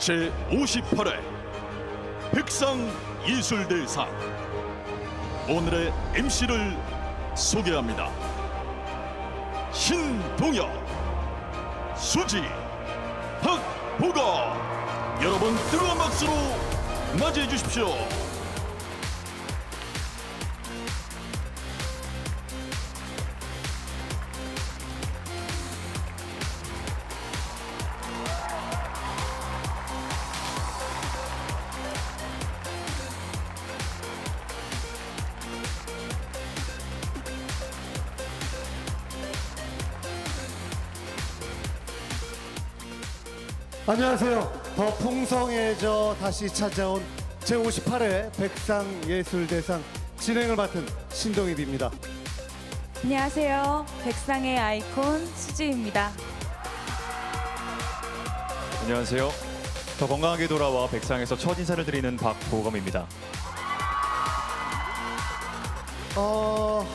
제 58회 백상예술대상 오늘의 MC를 소개합니다. 신동엽, 수지, 박보가 여러분 뜨거운 박수로 맞이해 주십시오. 안녕하세요. 더 풍성해져 다시 찾아온 제58회 백상예술대상 진행을 맡은 신동입입니다. 안녕하세요. 백상의 아이콘 수지입니다. 안녕하세요. 더 건강하게 돌아와 백상에서 첫 인사를 드리는 박보검입니다. 어,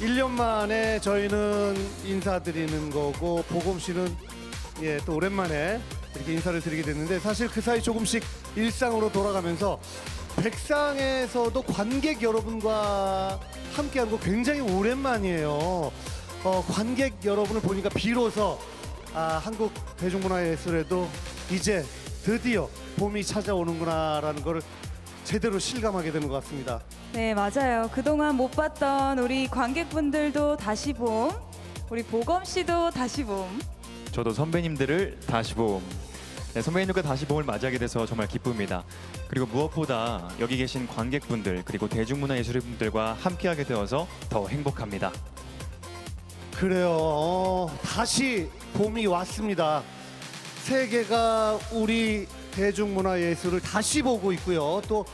1년 만에 저희는 인사드리는 거고 보검 씨는 예, 또 오랜만에 이렇게 인사를 드리게 됐는데 사실 그 사이 조금씩 일상으로 돌아가면서 백상에서도 관객 여러분과 함께하는 거 굉장히 오랜만이에요. 어, 관객 여러분을 보니까 비로소 아, 한국 대중문화예술에도 이제 드디어 봄이 찾아오는구나라는 걸 제대로 실감하게 되는 것 같습니다. 네, 맞아요. 그동안 못 봤던 우리 관객분들도 다시 봄, 우리 보검 씨도 다시 봄. 저도 선배님들을 다시 봄. 네, 선배님들과 다시 봄을 맞이하게 돼서 정말 기쁩니다. 그리고 무엇보다 여기 계신 관객분들 그리고 대중문화예술인분들과 함께하게 되어서 더 행복합니다. 그래요. 어, 다시 봄이 왔습니다. 세계가 우리 대중문화 예술을 다시 보고 있고요. 또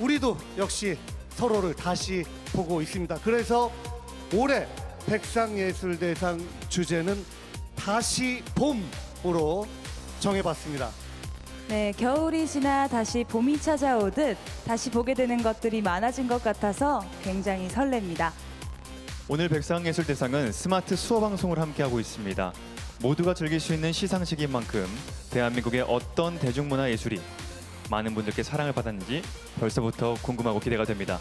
우리도 역시 서로를 다시 보고 있습니다. 그래서 올해 백상예술대상 주제는 다시 봄으로 정해봤습니다. 네, 겨울이 지나 다시 봄이 찾아오듯 다시 보게 되는 것들이 많아진 것 같아서 굉장히 설렙니다. 오늘 백상예술대상은 스마트 수어 방송을 함께하고 있습니다. 모두가 즐길 수 있는 시상식인 만큼 대한민국의 어떤 대중문화 예술이 많은 분들께 사랑을 받았는지 벌써부터 궁금하고 기대가 됩니다.